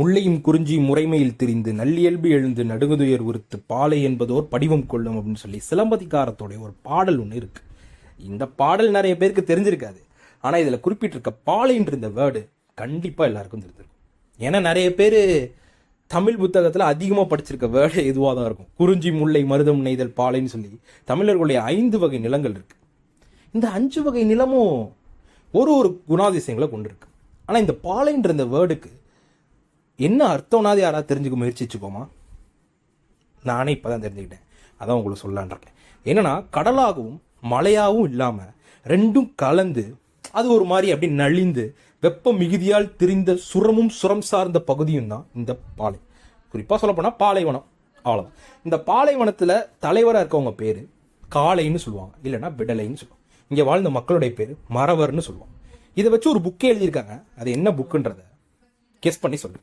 முள்ளையும் குறிஞ்சியும் முறைமையில் திரிந்து நல்லியல்பு எழுந்து நடுங்குதுயர் உறுத்து பாலை என்பதோர் படிவம் கொள்ளும் அப்படின்னு சொல்லி சிலம்பதிகாரத்தோடைய ஒரு பாடல் ஒன்று இருக்கு. இந்த பாடல் நிறைய பேருக்கு தெரிஞ்சிருக்காது. ஆனால் இதில் குறிப்பிட்டிருக்க பாலைன்ற இந்த வேர்டு கண்டிப்பாக எல்லாருக்கும் தெரிஞ்சிருக்கும். ஏன்னா நிறைய பேர் தமிழ் புத்தகத்தில் அதிகமாக படிச்சிருக்க வேர்டு எதுவாக தான் இருக்கும். குறிஞ்சி முல்லை மருதம் நெய்தல் பாலைன்னு சொல்லி தமிழர்களுடைய ஐந்து வகை நிலங்கள் இருக்கு. இந்த அஞ்சு வகை நிலமும் ஒரு ஒரு குணாதிசயங்களை கொண்டிருக்கு. ஆனால் இந்த பாலைன்ற இந்த வேர்டுக்கு என்ன அர்த்தம்னாது யாராவது தெரிஞ்சுக்க முயற்சிச்சுக்கோமா நானே இப்போ தான் தெரிஞ்சுக்கிட்டேன். அதான் உங்களுக்கு சொல்லலான் என்னென்னா என்னன்னா கடலாகவும் மலையாகவும் இல்லாமல் ரெண்டும் கலந்து அது ஒரு மாதிரி அப்படி நலிந்து வெப்ப மிகுதியால் திரிந்த சுரமும் சுரம் சார்ந்த பகுதியும் தான் இந்த பாலை. குறிப்பாக சொல்லப்போனால் பாலைவனம். அவ்வளோதான் இந்த பாலைவனத்தில் தலைவராக இருக்கவங்க பேர் காளைன்னு சொல்லுவாங்க. இல்லைன்னா விடலைன்னு சொல்லுவாங்க. இங்கே வாழ்ந்த மக்களுடைய பேர் மறவர்னு சொல்லுவாங்க. இதை வச்சு ஒரு புக்கே எழுதியிருக்காங்க. அது என்ன புக்குன்றத கெஸ் பண்ணி சொல்லு